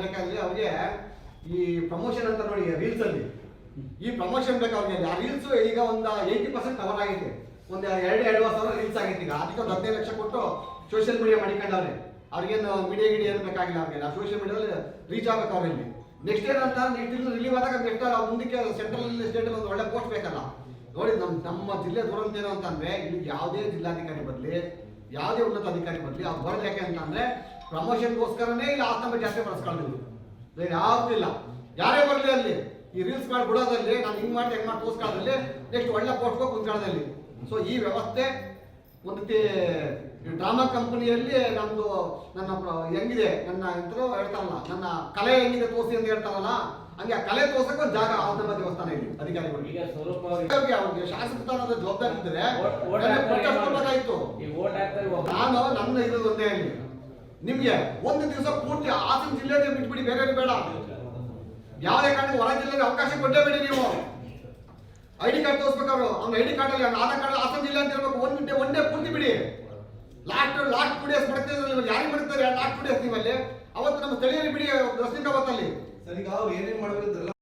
ಬೇಕಾದ್ರೆ ಅವ್ರಿಗೆ ಈ ಪ್ರಮೋಷನ್ ಅಂತ ನೋಡಿ ರೀಲ್ಸ್ ಅಲ್ಲಿ. ಈ ಪ್ರಮೋಷನ್ ಬೇಕು ಆ ರೀಲ್ಸ್ ಈಗ ಒಂದು ಏಯ್ಟಿ ಪರ್ಸೆಂಟ್ ಕವರ್ ಆಗೈತೆ. ಒಂದು ಎರಡು ಎರಡು ಸಾವಿರ ರೀಲ್ಸ್ ಆಗೈತೆ ಈಗ. ಅದಕ್ಕೆ ಒಂದು ಹದಿನೈದು ಲಕ್ಷ ಕೊಟ್ಟು ಸೋಷಿಯಲ್ ಮೀಡಿಯಾ ಮಾಡಿಕೊಂಡವ್ರೆ. ಅವ್ರಿಗೇನು ಮೀಡಿಯಾ ಗಿಡಿ ಏನು ಬೇಕಾಗಿಲ್ಲ ಅವ್ರಿಗೆ. ಆ ಸೋಷಿಯಲ್ ಮೀಡಿಯಾದಲ್ಲಿ ರೀಚ್ ಆಗ್ಬೇಕು ಅವ್ರಲ್ಲಿ ನೆಕ್ಸ್ಟ್ ಏನಂತ ನೆಕ್ಸ್ಟ್ ರಿಲೀವ್ ಆದಾಗ ನೆಕ್ಸ್ಟ್ ಮುಂದಕ್ಕೆ ಸೆಂಟ್ರಲ್ ಸ್ಟೇಟ್ ಒಂದು ಒಳ್ಳೆ ಪೋಸ್ಟ್ ಬೇಕಲ್ಲ. ನೋಡಿ ನಮ್ಮ ನಮ್ಮ ಜಿಲ್ಲೆ ದುರಂತ ಏನು ಅಂತಂದ್ರೆ, ಇಲ್ಲಿ ಯಾವುದೇ ಜಿಲ್ಲಾಧಿಕಾರಿ ಬರಲಿ, ಯಾವುದೇ ಉನ್ನತ ಅಧಿಕಾರಿ ಬರಲಿ, ಅವ್ರು ಬರೋದು ಯಾಕೆ ಅಂತಂದ್ರೆ ಪ್ರಮೋಷನ್ಗೋಸ್ಕರನೇ ಇಲ್ಲಿ ಆತ್ಮ ಜಾಸ್ತಿ ಬಳಸ್ಕೊಂಡಿದ್ರು ಬೇರೆ ಯಾವ್ದು ಇಲ್ಲ. ಯಾರೇ ಬರಲಿ ಅಲ್ಲಿ ಈ ರೀಲ್ಸ್ ಮಾಡಿ ಬಿಡೋದಲ್ಲಿ ನಾನು ಹಿಂಗ್ ಮಾಡಿ ಹೆಂಗ್ ಮಾಡಿ ತೋರಿಸ್ಕೊಳ್ಳೋದಲ್ಲಿ ನೆಕ್ಸ್ಟ್ ಒಳ್ಳೆ ಪೋಸ್ಟ್ ಕುಂತ್ಕೊಳ್ಳೋದಲ್ಲಿ ಸೊ ಈ ವ್ಯವಸ್ಥೆ ಒಂದು ಡ್ರಾಮಾ ಕಂಪನಿಯಲ್ಲಿ ನಮ್ದು ನನ್ನ ಹೆಂಗಿದೆ ನನ್ನ ಎಂತರು ಹೇಳ್ತಾರಲ್ಲ ನನ್ನ ಕಲೆ ಹೆಂಗಿದೆ ತೋರಿಸಿ ಅಂತ ಹೇಳ್ತಾರಲ್ಲ ಹಂಗೆ ಆ ಕಲೆ ತೋರ್ಸಕ್ಕೆ ಒಂದು ಜಾಗ ಆತ್ಮ ದೇವಸ್ಥಾನ ಇಲ್ಲಿ ಅಧಿಕಾರಿಗಳಿಗೆ ಅವ್ರಿಗೆ ಶಾಸಕ ಸ್ಥಾನದ ಜವಾಬ್ದಾರಿ ಇದ್ದರೆ ನಾನು ನನ್ನ ಇದು ಒಂದೇ ಹೇಳಿ ನಿಮ್ಗೆ ಒಂದು ದಿವಸ ಪೂರ್ತಿ ಹಾಸನ ಜಿಲ್ಲೆಗೆ ಬಿಟ್ಬಿಡಿ ಬೇರೆ ಬೇಡ. ಯಾವುದೇ ಕಾರಣ ಹೊರ ಜಿಲ್ಲೆಗೆ ಅವಕಾಶ ಕೊಟ್ಟೇ ಬಿಡಿ ನೀವು. ಐ ಡಿ ಕಾರ್ಡ್ ತೋರಿಸ್ಬೇಕಾದ್ರು ಅವ್ನ ಐ ಡಿ ಕಾರ್ಡ್ ಅಲ್ಲಿ ಆಧಾರ್ ಕಾರ್ಡ್ ಹಾಸನ ಜಿಲ್ಲೆ ಅಂತ ಹೇಳ್ಬೇಕು. ಒಂದ್ ಒಂದೇ ಪೂರ್ತಿ ಬಿಡಿ. ಲಾಸ್ಟ್ ಲಾಸ್ಟ್ ಟು ಡೇಸ್ ಮಾಡ್ತಿದ್ರೆ ನೀವು ಯಾರಿಗೆ ಬರ್ತಾರೆ ಲಾಸ್ಟ್ ಟು ಡೇಸ್ ನೀವಲ್ಲಿ ಅವತ್ತು ನಮ್ಮ ಸ್ಥಳೀಯರಿಗೆ ಬಿಡಿ ರಸ್ತೆ ಅವತ್ತಲ್ಲಿ. ಸರಿ ಏನೇನ್ ಮಾಡ್ಬೇಕಿದ್ರಲ್ಲ